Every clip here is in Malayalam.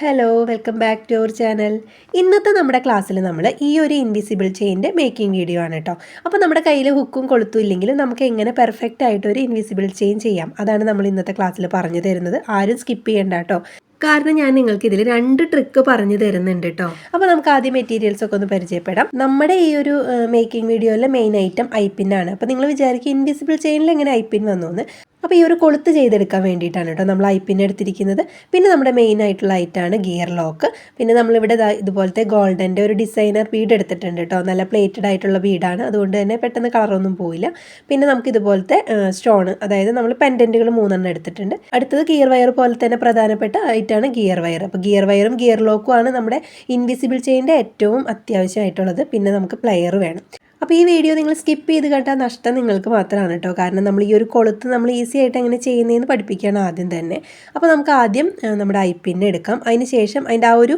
Hello welcome back to our channel ഇന്നത്തെ നമ്മുടെ ക്ലാസ്സിൽ നമ്മൾ ഈ ഒരു ഇൻവിസിബിൾ ചെയിന്റെ മേക്കിംഗ് വീഡിയോ ആണ് കേട്ടോ അപ്പോൾ നമ്മുടെ കയ്യിൽ ഹുക്കും കൊളുത്തും ഇല്ലെങ്കിലും നമുക്ക് എങ്ങനെ പെർഫെക്റ്റ് ആയിട്ട് ഒരു ഇൻവിസിബിൾ ചെയിൻ ചെയ്യാം? അതാണ് നമ്മൾ ഇന്നത്തെ ക്ലാസ്സിൽ പറഞ്ഞു തരുന്നത്. ആരും സ്കിപ്പ് ചെയ്യേണ്ട കേട്ടോ കാരണം ഞാൻ നിങ്ങൾക്ക് ഇതിൽ രണ്ട് ട്രിക്ക് പറഞ്ഞു തരുന്നുണ്ട് കേട്ടോ അപ്പോൾ നമുക്ക് ആദ്യം മെറ്റീരിയൽസ് ഒക്കെ ഒന്ന് പരിചയപ്പെടാം. നമ്മുടെ ഈ ഒരു മേക്കിംഗ് വീഡിയോയിലെ മെയിൻ ഐറ്റം ഐപ്പിന്നാണ് അപ്പോൾ നിങ്ങൾ വിചാരിക്കും ഇൻവിസിബിൾ ചെയിനിൽ എങ്ങനെ ഐപ്പിൻ വന്നു എന്ന്. അപ്പോൾ ഈ ഒരു കൊളുത്ത് ചെയ്തെടുക്കാൻ വേണ്ടിയിട്ടാണ് കേട്ടോ നമ്മൾ ഐപ്പിന്റെ എടുത്തിരിക്കുന്നത്. പിന്നെ നമ്മുടെ മെയിൻ ആയിട്ടുള്ള ഐറ്റാണ് ഗിയർ ലോക്ക് പിന്നെ നമ്മളിവിടെ ഇതുപോലത്തെ ഗോൾഡന്റെ ഒരു ഡിസൈനർ ബീഡ് എടുത്തിട്ടുണ്ട് കേട്ടോ. നല്ല പ്ലേറ്റഡ് ആയിട്ടുള്ള ബീഡാണ് അതുകൊണ്ട് തന്നെ പെട്ടെന്ന് കളറൊന്നും പോയില്ല. പിന്നെ നമുക്ക് ഇതുപോലത്തെ സ്റ്റോൺ അതായത് നമ്മൾ പെൻഡന്റുകൾ മൂന്നെണ്ണം എടുത്തിട്ടുണ്ട്. അടുത്തത് ഗിയർ വയർ പോലെ തന്നെ പ്രധാനപ്പെട്ട ഐറ്റാണ് ഗിയർ വയർ അപ്പോൾ ഗിയർ വയറും ഗിയർ ലോക്കും ആണ് നമ്മുടെ ഇൻവിസിബിൾ ചെയിന്റെ ഏറ്റവും അത്യാവശ്യമായിട്ടുള്ളത്. പിന്നെ നമുക്ക് പ്ലെയർ വേണം. അപ്പോൾ ഈ വീഡിയോ നിങ്ങൾ സ്കിപ്പ് ചെയ്ത് കേട്ടാൽ നഷ്ടം നിങ്ങൾക്ക് മാത്രമാണ് കേട്ടോ കാരണം നമ്മൾ ഈ ഒരു കൊളുത്ത് നമ്മൾ ഈസി ആയിട്ട് എങ്ങനെ ചെയ്യുന്നതെന്ന് പഠിപ്പിക്കുകയാണ് ആദ്യം തന്നെ. അപ്പോൾ നമുക്ക് ആദ്യം നമ്മുടെ ഐ പിന്നെ എടുക്കാം. അതിന് ശേഷം അതിന്റെ ആ ഒരു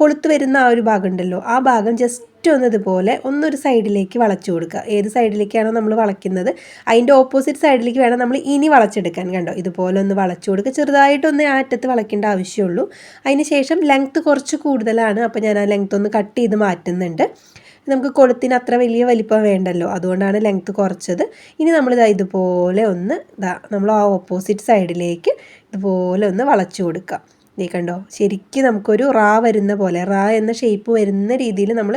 കൊളുത്ത് വരുന്ന ആ ഒരു ഭാഗം ഉണ്ടല്ലോ ആ ഭാഗം ജസ്റ്റ് ഒന്ന് ഇതുപോലെ ഒന്നൊരു സൈഡിലേക്ക് വളച്ചു കൊടുക്കുക. ഏത് സൈഡിലേക്കാണോ നമ്മൾ വളയ്ക്കുന്നത് അതിന്റെ ഓപ്പോസിറ്റ് സൈഡിലേക്ക് വേണം നമ്മൾ ഇനി വളച്ചെടുക്കാൻ കണ്ടോ. ഇതുപോലെ ഒന്ന് വളച്ചു കൊടുക്കുക. ചെറുതായിട്ടൊന്ന് ആ അറ്റത്ത് വളയ്ക്കേണ്ട ആവശ്യമുള്ളൂ. അതിന് ശേഷം ലെങ്ത്ത് കുറച്ച് കൂടുതലാണ്. അപ്പോൾ ഞാൻ ആ ലെങ്ത്ത് ഒന്ന് കട്ട് ചെയ്ത് മാറ്റുന്നുണ്ട്. നമുക്ക് കൊളുത്തിന് അത്ര വലിയ വലിപ്പം വേണ്ടല്ലോ. അതുകൊണ്ടാണ് ലെങ്ത്ത് കുറച്ചത്. ഇനി നമ്മൾ നമ്മളിതാ ഇതുപോലെ ഒന്ന് ഇതാ നമ്മൾ ആ ഓപ്പോസിറ്റ് സൈഡിലേക്ക് ഇതുപോലെ ഒന്ന് വളച്ചു കൊടുക്കുക. നീ കണ്ടോ? ശരിക്കും നമുക്കൊരു റാ വരുന്ന പോലെ റാ എന്ന ഷേപ്പ് വരുന്ന രീതിയിൽ നമ്മൾ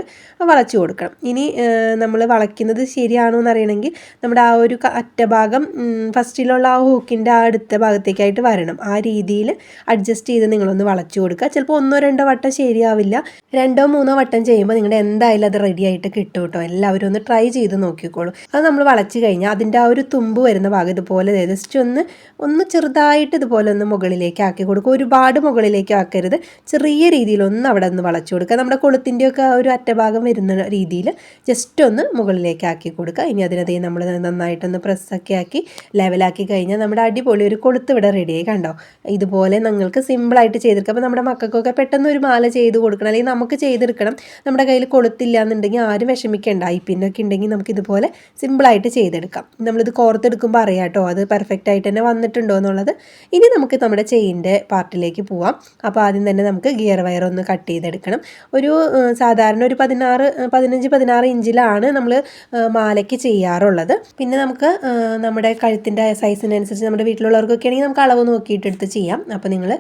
വളച്ചു കൊടുക്കണം. ഇനി നമ്മൾ വളയ്ക്കുന്നത് ശരിയാണോ എന്നറിയണമെങ്കിൽ നമ്മുടെ ആ ഒരു അറ്റഭാഗം ഫസ്റ്റിലുള്ള ആ ഹൂക്കിന്റെ ആ അടുത്ത ഭാഗത്തേക്കായിട്ട് വരണം. ആ രീതിയിൽ അഡ്ജസ്റ്റ് ചെയ്ത് നിങ്ങളൊന്ന് വളച്ചു കൊടുക്കുക. ചിലപ്പോൾ ഒന്നോ രണ്ടോ വട്ടം ശരിയാവില്ല. രണ്ടോ മൂന്നോ വട്ടം ചെയ്യുമ്പോൾ നിങ്ങളുടെ എന്തായാലും അത് റെഡി ആയിട്ട് കിട്ടും കേട്ടോ. എല്ലാവരും ഒന്ന് ട്രൈ ചെയ്ത് നോക്കിക്കോളൂ. അത് നമ്മൾ വളച്ചു കഴിഞ്ഞാൽ അതിന്റെ ആ ഒരു തുമ്പ് വരുന്ന ഭാഗം ഇതുപോലെ ജസ്റ്റ് ഒന്ന് ഒന്ന് ചെറുതായിട്ട് ഇതുപോലെ ഒന്ന് മുകളിലേക്ക് ആക്കി കൊടുക്കുക. ഒരുപാട് മുകളിലേക്ക് ആക്കരുത്. ചെറിയ രീതിയിൽ ഒന്ന് അവിടെ ഒന്ന് വളച്ചു കൊടുക്കുക. നമ്മുടെ കൊളുത്തിന്റെയൊക്കെ ഒരു അറ്റഭാഗം വരുന്ന രീതിയിൽ ജസ്റ്റ് ഒന്ന് മുകളിലേക്ക് ആക്കി കൊടുക്കുക. ഇനി അതിനതേ നമ്മൾ നന്നായിട്ടൊന്ന് പ്രസ്സൊക്കെ ആക്കി ലെവലാക്കി കഴിഞ്ഞാൽ നമ്മുടെ അടിപൊളി ഒരു കൊളുത്ത് ഇവിടെ റെഡിയായി കണ്ടോ? ഇതുപോലെ നിങ്ങൾക്ക് സിമ്പിളായിട്ട് ചെയ്തെടുക്കുക. അപ്പോൾ നമ്മുടെ മക്കൾക്കൊക്കെ പെട്ടെന്ന് ഒരു മാല ചെയ്ത് കൊടുക്കണം. അല്ലെങ്കിൽ നമുക്ക് ചെയ്തെടുക്കണം. നമ്മുടെ കയ്യിൽ കൊളുത്തില്ല എന്നുണ്ടെങ്കിൽ ആരും വിഷമിക്കേണ്ട. ഐ പിന്നൊക്കെ ഉണ്ടെങ്കിൽ നമുക്ക് ഇതുപോലെ സിമ്പിളായിട്ട് ചെയ്തെടുക്കാം. നമ്മളിത് കോർത്തെടുക്കുമ്പോൾ അറിയാം കേട്ടോ. അത് പെർഫെക്റ്റ് ആയിട്ട് തന്നെ വന്നിട്ടുണ്ടോ എന്നുള്ളത്. ഇനി നമുക്ക് നമ്മുടെ ചെയിന്റെ പാർട്ടിലേക്ക് പോവാം. അപ്പോൾ ആദ്യം തന്നെ നമുക്ക് ഗിയർ വയർ ഒന്ന് കട്ട് ചെയ്തെടുക്കണം. ഒരു സാധാരണ ഒരു പതിനാറ് പതിനഞ്ച് പതിനാറ് ഇഞ്ചിലാണ് നമ്മൾ മാലയ്ക്ക് ചെയ്യാറുള്ളത്. പിന്നെ നമുക്ക് നമ്മുടെ കഴുത്തിന്റെ സൈസിനനുസരിച്ച് നമ്മുടെ വീട്ടിലുള്ളവർക്കൊക്കെ ആണെങ്കിൽ നമുക്ക് അളവ് നോക്കിയിട്ട് എടുത്ത് ചെയ്യാം. അപ്പോൾ നിങ്ങൾ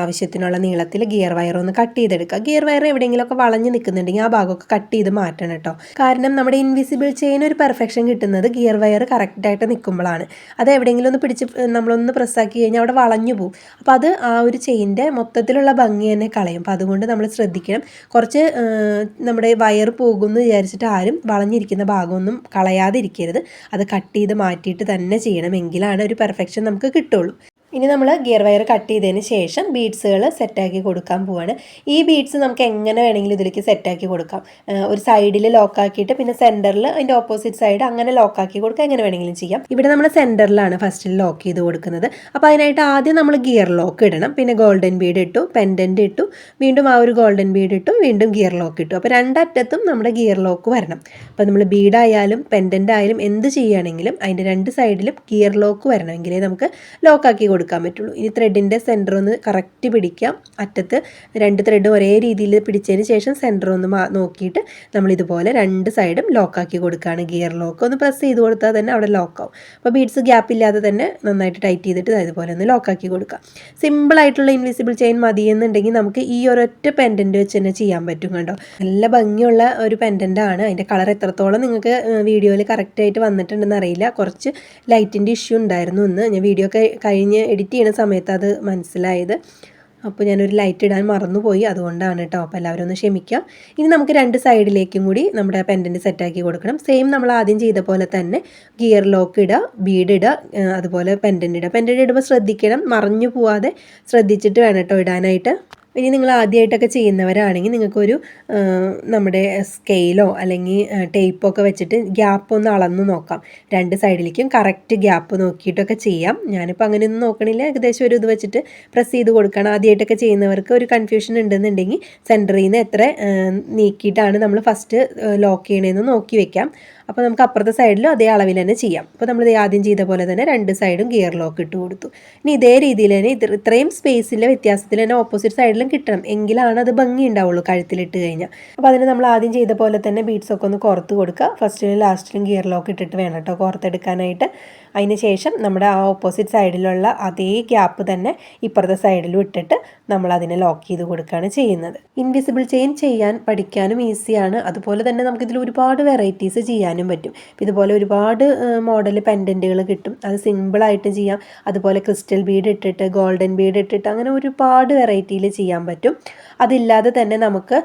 ആവശ്യത്തിനുള്ള നീളത്തിൽ ഗിയർ വയർ ഒന്ന് കട്ട് ചെയ്തെടുക്കുക. ഗിയർ വയർ എവിടെയെങ്കിലുമൊക്കെ വളഞ്ഞ് നിൽക്കുന്നുണ്ടെങ്കിൽ ആ ഭാഗമൊക്കെ കട്ട് ചെയ്ത് മാറ്റണം കേട്ടോ. കാരണം നമ്മുടെ ഇൻവിസിബിൾ ചെയിൻ ഒരു പെർഫെക്ഷൻ കിട്ടുന്നത് ഗിയർ വയർ കറക്റ്റായിട്ട് നിൽക്കുമ്പോഴാണ്. അത് എവിടെയെങ്കിലും ഒന്ന് പിടിച്ച് നമ്മളൊന്ന് പ്രസ്സാക്കി കഴിഞ്ഞാൽ അവിടെ വളഞ്ഞു പോകും അപ്പോൾ അത് ആ ഒരു ചെയിന്റെ മൊത്തത്തിലുള്ള ഭംഗി തന്നെ കളയും. അപ്പോൾ അതുകൊണ്ട് നമ്മൾ ശ്രദ്ധിക്കണം. കുറച്ച് നമ്മുടെ വയർ പോകുമെന്ന് വിചാരിച്ചിട്ട് ആരും വളഞ്ഞിരിക്കുന്ന ഭാഗമൊന്നും കളയാതിരിക്കരുത്. അത് കട്ട് ചെയ്ത് മാറ്റിയിട്ട് തന്നെ ചെയ്യണം. എങ്കിലാണ് ഒരു പെർഫെക്ഷൻ നമുക്ക് കിട്ടുള്ളൂ. ഇനി നമ്മൾ ഗിയർ വയർ കട്ട് ചെയ്തതിന് ശേഷം ബീഡ്സുകൾ സെറ്റാക്കി കൊടുക്കാൻ പോവാണ്. ഈ ബീഡ്സ് നമുക്ക് എങ്ങനെ വേണമെങ്കിലും ഇതിലേക്ക് സെറ്റാക്കി കൊടുക്കാം. ഒരു സൈഡിൽ ലോക്കാക്കിയിട്ട് പിന്നെ സെന്ററിൽ അതിന്റെ ഓപ്പോസിറ്റ് സൈഡ് അങ്ങനെ ലോക്കാക്കി കൊടുക്കാം. എങ്ങനെ വേണമെങ്കിലും ചെയ്യാം. ഇവിടെ നമ്മൾ സെന്ററിലാണ് ഫസ്റ്റിൽ ലോക്ക് ചെയ്ത് കൊടുക്കുന്നത്. അപ്പോൾ അതിനായിട്ട് ആദ്യം നമ്മൾ ഗിയർ ലോക്ക് ഇടണം. പിന്നെ ഗോൾഡൻ ബീഡ് ഇട്ടു പെൻഡന്റ് ഇട്ടു വീണ്ടും ആ ഒരു ഗോൾഡൻ ബീഡ് ഇട്ടു വീണ്ടും ഗിയർ ലോക്ക് ഇട്ടു. അപ്പോൾ രണ്ടറ്റത്തും നമ്മുടെ ഗിയർ ലോക്ക് വരണം. അപ്പോൾ നമ്മൾ ബീഡായാലും പെൻഡന്റ് ആയാലും എന്ത് ചെയ്യുകയാണെങ്കിലും അതിന്റെ രണ്ട് സൈഡിലും ഗിയർ ലോക്ക് വരണമെങ്കിലേ നമുക്ക് ലോക്കാക്കി കൊടുക്കാൻ പറ്റുള്ളൂ. ഇനി ത്രെഡിന്റെ സെന്റർ ഒന്ന് കറക്റ്റ് പിടിക്കാം. അറ്റത്ത് രണ്ട് ത്രെഡ് ഒരേ രീതിയിൽ പിടിച്ചതിന് ശേഷം സെന്റർ ഒന്ന് നോക്കിയിട്ട് നമ്മൾ ഇതുപോലെ രണ്ട് സൈഡും ലോക്കാക്കി കൊടുക്കുകയാണ്. ഗിയർ ലോക്ക് ഒന്ന് പ്രസ് ചെയ്ത് കൊടുത്താൽ തന്നെ അവിടെ ലോക്കാവും അപ്പോൾ ബീഡ്സ് ഗ്യാപ്പ് ഇല്ലാതെ തന്നെ നന്നായിട്ട് ടൈറ്റ് ചെയ്തിട്ട് ഇതുപോലെ ഒന്ന് ലോക്കാക്കി കൊടുക്കാം സിമ്പിളായിട്ടുള്ള ഇൻവിസിബിൾ ചെയിൻ മതി എന്നുണ്ടെങ്കിൽ നമുക്ക് ഈ ഒരൊറ്റ പെൻഡന്റ് വെച്ച് തന്നെ ചെയ്യാൻ പറ്റും കണ്ടോ? നല്ല ഭംഗിയുള്ള ഒരു പെൻഡന്റ് ആണ്. അതിന്റെ കളർ എത്രത്തോളം നിങ്ങൾക്ക് വീഡിയോയിൽ കറക്റ്റായിട്ട് വന്നിട്ടുണ്ടെന്ന് അറിയില്ല. കുറച്ച് ലൈറ്റിന്റെ ഇഷ്യൂ ഉണ്ടായിരുന്നു ഇന്ന്. ഞാൻ വീഡിയോ കഴിഞ്ഞ് എഡിറ്റ് ചെയ്യുന്ന സമയത്ത് അത് മനസ്സിലായത്. അപ്പോൾ ഞാനൊരു ലൈറ്റ് ഇടാൻ മറന്നുപോയി. അതുകൊണ്ടാണ് കേട്ടോ അപ്പോൾ എല്ലാവരും ഒന്ന് ക്ഷമിക്കാം. ഇനി നമുക്ക് രണ്ട് സൈഡിലേക്കും കൂടി നമ്മുടെ പെൻഡന്റ് സെറ്റാക്കി കൊടുക്കണം. സെയിം നമ്മൾ ആദ്യം ചെയ്ത പോലെ തന്നെ ഗിയർ ലോക്ക് ഇടുക ബീഡ് ഇടുക അതുപോലെ പെൻഡന്റ് ഇടുക. പെൻഡന്റ് ഇടുമ്പോൾ ശ്രദ്ധിക്കണം. മറിഞ്ഞു പോവാതെ ശ്രദ്ധിച്ചിട്ട് വേണം കേട്ടോ ഇടാനായിട്ട്. ഇനി നിങ്ങൾ ആദ്യമായിട്ടൊക്കെ ചെയ്യുന്നവരാണെങ്കിൽ നിങ്ങൾക്കൊരു നമ്മുടെ സ്കെയിലോ അല്ലെങ്കിൽ ടേപ്പോ ഒക്കെ വെച്ചിട്ട് ഗ്യാപ്പ് ഒന്ന് അളന്ന് നോക്കാം. രണ്ട് സൈഡിലേക്കും കറക്റ്റ് ഗ്യാപ്പ് നോക്കിയിട്ടൊക്കെ ചെയ്യാം. ഞാനിപ്പോൾ അങ്ങനെയൊന്നും നോക്കണില്ല. ഏകദേശം ഒരു ഇത് വെച്ചിട്ട് പ്രസ് ചെയ്ത് കൊടുക്കണം. ആദ്യമായിട്ടൊക്കെ ചെയ്യുന്നവർക്ക് ഒരു കൺഫ്യൂഷൻ ഉണ്ടെന്നുണ്ടെങ്കിൽ സെന്ററിൽ നിന്ന് എത്ര നീക്കിയിട്ടാണ് നമ്മൾ ഫസ്റ്റ് ലോക്ക് ചെയ്യണതെന്ന് നോക്കി വെക്കാം. അപ്പോൾ നമുക്ക് അപ്പുറത്തെ സൈഡിലും അതേ അളവിൽ തന്നെ ചെയ്യാം. അപ്പോൾ നമ്മൾ ഇത് ആദ്യം ചെയ്ത പോലെ തന്നെ രണ്ട് സൈഡും ഗിയർ ലോക്ക് ഇട്ട് കൊടുത്തു. ഇനി ഇതേ രീതിയിൽ തന്നെ ഇത് ഇത്രയും സ്പേസിലെ വ്യത്യാസത്തിൽ തന്നെ ഓപ്പോസിറ്റ് സൈഡിലും കിട്ടണം. എങ്കിലാണ് അത് ഭംഗി ഉണ്ടാവുള്ളൂ കഴുത്തിലിട്ട് കഴിഞ്ഞാൽ അപ്പോൾ അതിന് നമ്മൾ ആദ്യം ചെയ്ത പോലെ തന്നെ ബീഡ്സ് ഒക്കെ ഒന്ന് കുറത്ത് കൊടുക്കുക. ഫസ്റ്റിലും ലാസ്റ്റിലും ഗിയർ ലോക്ക് ഇട്ടിട്ട് വേണം കേട്ടോ കുറത്തെടുക്കാനായിട്ട് അതിന് ശേഷം നമ്മുടെ ആ ഓപ്പോസിറ്റ് സൈഡിലുള്ള അതേ ഗ്യാപ്പ് തന്നെ ഇപ്പുറത്തെ സൈഡിലും ഇട്ടിട്ട് നമ്മൾ അതിനെ ലോക്ക് ചെയ്ത് കൊടുക്കുകയാണ് ചെയ്യുന്നത്. ഇൻവിസിബിൾ ചെയിൻ ചെയ്യാൻ പഠിക്കാനും ഈസിയാണ് അതുപോലെ തന്നെ നമുക്കിതിൽ ഒരുപാട് വെറൈറ്റീസ് ചെയ്യാനും പറ്റും. ഇതുപോലെ ഒരുപാട് മോഡൽ പെൻഡന്റുകൾ കിട്ടും. അത് സിമ്പിളായിട്ട് ചെയ്യാം. അതുപോലെ ക്രിസ്റ്റൽ ബീഡ് ഇട്ടിട്ട് ഗോൾഡൻ ബീഡ് ഇട്ടിട്ട് അങ്ങനെ ഒരുപാട് വെറൈറ്റിയിൽ ചെയ്യാൻ പറ്റും. അതില്ലാതെ തന്നെ നമുക്ക്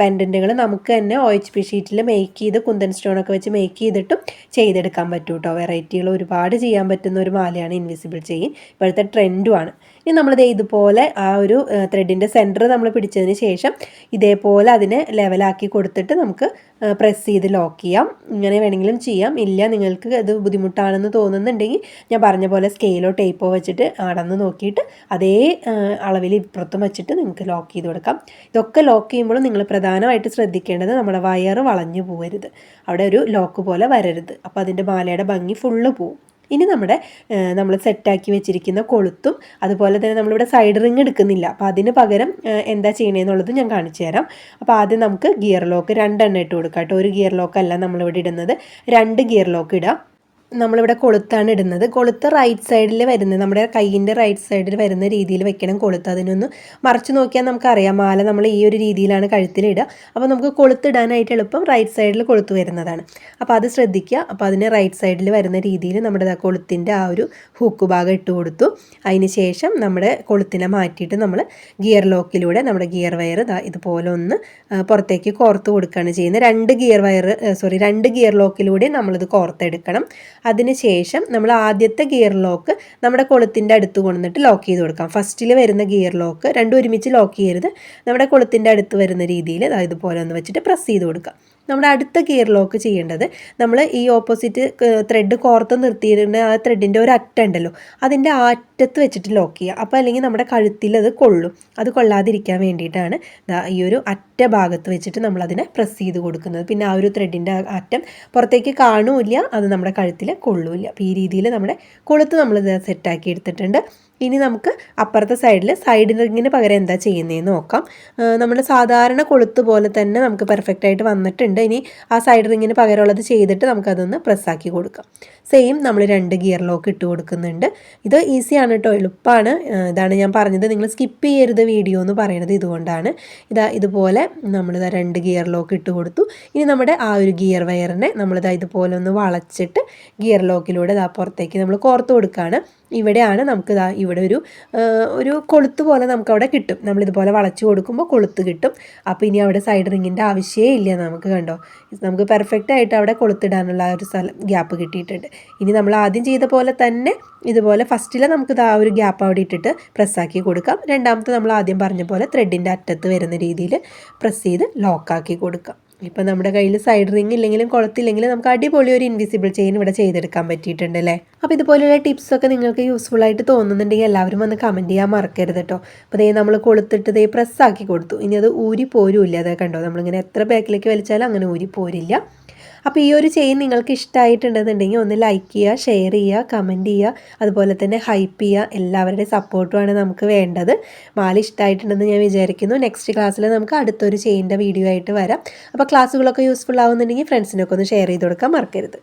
പെൻഡന്റുകൾ നമുക്ക് തന്നെ ഒ എച്ച് പി ഷീറ്റിൽ മേക്ക് ചെയ്ത് കുന്തൻ സ്റ്റോണൊക്കെ വെച്ച് മേക്ക് ചെയ്തിട്ടും ചെയ്തെടുക്കാൻ പറ്റും കേട്ടോ വെറൈറ്റികൾ ഒരുപാട് ചെയ്യാൻ പറ്റുന്ന ഒരു മാലയാണ് ഇൻവിസിബിൾ ചെയിൻ ഇപ്പോഴത്തെ ട്രെൻഡുമാണ് ഇനി നമ്മളിത് ഇതുപോലെ ആ ഒരു ത്രെഡിന്റെ സെന്റർ നമ്മൾ പിടിച്ചതിന് ശേഷം ഇതേപോലെ അതിനെ ലെവലാക്കി കൊടുത്തിട്ട് നമുക്ക് പ്രസ് ചെയ്ത് ലോക്ക് ചെയ്യാം. ഇങ്ങനെ വേണമെങ്കിലും ചെയ്യാം. ഇല്ല നിങ്ങൾക്ക് അത് ബുദ്ധിമുട്ടാണെന്ന് തോന്നുന്നുണ്ടെങ്കിൽ ഞാൻ പറഞ്ഞ പോലെ സ്കെയിലോ ടേപ്പോ വെച്ചിട്ട് അടന്ന് നോക്കിയിട്ട് അതേ അളവിൽ ഇപ്പുറത്തും വെച്ചിട്ട് നിങ്ങൾക്ക് ലോക്ക് ചെയ്ത് കൊടുക്കാം. ഇതൊക്കെ ലോക്ക് ചെയ്യുമ്പോൾ നിങ്ങൾ പ്രധാനമായിട്ട് ശ്രദ്ധിക്കേണ്ടത് നമ്മുടെ വയറ് വളഞ്ഞു പോകരുത് അവിടെ ഒരു ലോക്ക് പോലെ വരരുത്. അപ്പോൾ അതിന്റെ മാലയുടെ ഭംഗി ഫുള്ള് പോവും. ഇനി നമ്മുടെ നമ്മൾ സെറ്റാക്കി വെച്ചിരിക്കുന്ന കൊളുത്തും അതുപോലെ തന്നെ നമ്മളിവിടെ സൈഡ് റിങ് എടുക്കുന്നില്ല. അപ്പോൾ അതിന് പകരം എന്താ ചെയ്യണേന്നുള്ളത് ഞാൻ കാണിച്ചു തരാം. അപ്പോൾ ആദ്യം നമുക്ക് ഗിയർ ലോക്ക് രണ്ടെണ്ണം ഇട്ട് കൊടുക്കാം കേട്ടോ. ഒരു ഗിയർ ലോക്കല്ല നമ്മളിവിടെ ഇടുന്നത്. രണ്ട് ഗിയർ ലോക്ക് ഇടാം. നമ്മളിവിടെ കൊളുത്താണ് ഇടുന്നത്. കൊളുത്ത് റൈറ്റ് സൈഡിൽ വരുന്നത്. നമ്മുടെ കൈയിന്റെ റൈറ്റ് സൈഡിൽ വരുന്ന രീതിയിൽ വെക്കണം കൊളുത്ത്. അതിനൊന്ന് മറച്ചു നോക്കിയാൽ നമുക്കറിയാം. മാല നമ്മൾ ഈ ഒരു രീതിയിലാണ് കഴുത്തിലിടുക അപ്പോൾ നമുക്ക് കൊളുത്തിടാനായിട്ട് എളുപ്പം റൈറ്റ് സൈഡിൽ കൊളുത്ത് വരുന്നതാണ്. അപ്പോൾ അത് ശ്രദ്ധിക്കുക. അപ്പോൾ അതിന് റൈറ്റ് സൈഡിൽ വരുന്ന രീതിയിൽ നമ്മുടെ കൊളുത്തിന്റെ ആ ഒരു ഹൂക്ക് ഭാഗം ഇട്ട് കൊടുത്തു. അതിന് ശേഷം നമ്മുടെ കൊളുത്തിനെ മാറ്റിയിട്ട് നമ്മൾ ഗിയർ ലോക്കിലൂടെ നമ്മുടെ ഗിയർ വയർ ഇതുപോലെ ഒന്ന് പുറത്തേക്ക് കോർത്ത് കൊടുക്കുകയാണ് ചെയ്യുന്നത്. രണ്ട് ഗിയർ വയർ സോറി രണ്ട് ഗിയർ ലോക്കിലൂടെ നമ്മളിത് കോർത്തെടുക്കണം. അതിനുശേഷം നമ്മൾ ആദ്യത്തെ ഗിയർ ലോക്ക് നമ്മുടെ കൊളുത്തിന്റെ അടുത്ത് കൊണ്ടുവന്നിട്ട് ലോക്ക് ചെയ്ത് കൊടുക്കാം. ഫസ്റ്റിൽ വരുന്ന ഗിയർ ലോക്ക് രണ്ടും ഒരുമിച്ച് ലോക്ക് ചെയ്യരുത്. നമ്മുടെ കൊളുത്തിന്റെ അടുത്ത് വരുന്ന രീതിയിൽ ഇതുപോലെ ഒന്ന് വെച്ചിട്ട് പ്രസ് ചെയ്ത് കൊടുക്കാം. നമ്മുടെ അടുത്ത ഗിയർ ലോക്ക് ചെയ്യേണ്ടത് നമ്മൾ ഈ ഓപ്പോസിറ്റ് ത്രെഡ് കോർത്ത് നിർത്തിയിരുന്ന ആ ത്രെഡിന്റെ ഒരു അറ്റുണ്ടല്ലോ അതിന്റെ ആ അറ്റത്ത് വെച്ചിട്ട് ലോക്ക് ചെയ്യുക. അപ്പോൾ അല്ലെങ്കിൽ നമ്മുടെ കഴുത്തിൽ അത് കൊള്ളും. അത് കൊള്ളാതിരിക്കാൻ വേണ്ടിയിട്ടാണ് ഈ ഒരു അറ്റ ഭാഗത്ത് വെച്ചിട്ട് നമ്മൾ അതിനെ പ്രസ് ചെയ്ത് കൊടുക്കുന്നത്. പിന്നെ ആ ഒരു ത്രെഡിന്റെ അറ്റം പുറത്തേക്ക് കാണുമില്ല അത് നമ്മുടെ കഴുത്തിൽ കൊള്ളൂല്ല. അപ്പോൾ ഈ രീതിയിൽ നമ്മുടെ കൊളുത്ത് നമ്മൾ സെറ്റാക്കി എടുത്തിട്ടുണ്ട്. ഇനി നമുക്ക് അപ്പുറത്തെ സൈഡിൽ സൈഡ് റിങ്ങിന് പകരം എന്താ ചെയ്യുന്നതെന്ന് നോക്കാം. നമ്മൾ സാധാരണ കൊളുത്ത് പോലെ തന്നെ നമുക്ക് പെർഫെക്റ്റ് ആയിട്ട് വന്നിട്ടുണ്ട്. ഇനി ആ സൈഡ് റിങ്ങിന് പകരമുള്ളത് ചെയ്തിട്ട് നമുക്കതൊന്ന് പ്രസ്സാക്കി കൊടുക്കാം. സെയിം നമ്മൾ രണ്ട് ഗിയർ ലോക്ക് ഇട്ട് കൊടുക്കുന്നുണ്ട്. ഇത് ഈസിയാണ് കേട്ടോ എളുപ്പമാണ് ഇതാണ് ഞാൻ പറഞ്ഞത്. നിങ്ങൾ സ്കിപ്പ് ചെയ്യരുത് വീഡിയോ എന്ന് പറയുന്നത് ഇതുകൊണ്ടാണ്. ഇതാ ഇതുപോലെ നമ്മളിതാ രണ്ട് ഗിയർ ലോക്ക് ഇട്ട് കൊടുത്തു. ഇനി നമ്മുടെ ആ ഒരു ഗിയർ വയറിനെ നമ്മളിതാ ഇതുപോലെ ഒന്ന് വളച്ചിട്ട് ഗിയർ ലോക്കിലൂടെ ഇതാ പുറത്തേക്ക് നമ്മൾ കോർത്ത് കൊടുക്കുകയാണ് ഇവിടെയാണ് നമുക്ക് ഇതാ ഇവിടെ ഒരു ഒരു കൊളുത്ത് പോലെ നമുക്ക് അവിടെ കിട്ടും. നമ്മളിതുപോലെ വളച്ചു കൊടുക്കുമ്പോൾ കൊളുത്ത് കിട്ടും. അപ്പോൾ ഇനി അവിടെ സൈഡ് റിങ്ങിന്റെ ആവശ്യമേ ഇല്ല നമുക്ക് കണ്ടോ. നമുക്ക് പെർഫെക്റ്റ് ആയിട്ട് അവിടെ കൊളുത്തിടാനുള്ള ഒരു സ്ഥലം ഗ്യാപ്പ് കിട്ടിയിട്ടുണ്ട്. ഇനി നമ്മൾ ആദ്യം ചെയ്ത പോലെ തന്നെ ഇതുപോലെ ഫസ്റ്റിൽ നമുക്ക് ആ ഒരു ഗ്യാപ്പ് അവിടെ ഇട്ടിട്ട് പ്രസ്സാക്കി കൊടുക്കാം. രണ്ടാമത്തെ നമ്മൾ ആദ്യം പറഞ്ഞ പോലെ ത്രെഡിന്റെ അറ്റത്ത് വരുന്ന രീതിയിൽ പ്രസ് ചെയ്ത് ലോക്കാക്കി കൊടുക്കാം. ഇപ്പം നമ്മുടെ കയ്യിൽ സൈഡ് റിങ് ഇല്ലെങ്കിലും കുളത്തില്ലെങ്കിലും നമുക്ക് അടിപൊളി ഒരു ഇൻവിസിബിൾ ചെയിൻ ഇവിടെ ചെയ്തെടുക്കാൻ പറ്റിയിട്ടുണ്ട് അല്ലേ? അപ്പോൾ ഇതുപോലെയുള്ള ടിപ്സൊക്കെ നിങ്ങൾക്ക് യൂസ്ഫുൾ ആയിട്ട് തോന്നുന്നുണ്ടെങ്കിൽ എല്ലാവരും വന്ന് കമന്റ് ചെയ്യാൻ മറക്കരുത് കേട്ടോ അപ്പോൾ ദേ നമ്മൾ കൊളുത്തിട്ട് ദേ പ്രസ്സാക്കി കൊടുത്തു. ഇനി അത് ഊരി പോരുമില്ല അതൊക്കെ കണ്ടോ? നമ്മളിങ്ങനെ എത്ര ബാക്കിലേക്ക് വലിച്ചാലും അങ്ങനെ ഊരി പോരില്ല. അപ്പോൾ ഈ ഒരു ചെയിൻ നിങ്ങൾക്ക് ഇഷ്ടമായിട്ടുണ്ടെന്നുണ്ടെങ്കിൽ ഒന്ന് ലൈക്ക് ചെയ്യുക ഷെയർ ചെയ്യുക കമന്റ് ചെയ്യുക അതുപോലെ തന്നെ ഹൈപ്പ് ചെയ്യുക. എല്ലാവരുടെയും സപ്പോർട്ടുമാണ് നമുക്ക് വേണ്ടത്. മാല ഇഷ്ടമായിട്ടുണ്ടെന്ന് ഞാൻ വിചാരിക്കുന്നു. നെക്സ്റ്റ് ക്ലാസ്സിൽ നമുക്ക് അടുത്തൊരു ചെയിന്റെ വീഡിയോ ആയിട്ട് വരാം. അപ്പോൾ ക്ലാസ്സുകളൊക്കെ യൂസ്ഫുൾ ആവുന്നുണ്ടെങ്കിൽ ഫ്രണ്ട്സിനൊക്കെ ഒന്ന് ഷെയർ ചെയ്ത് കൊടുക്കാൻ മറക്കരുത്.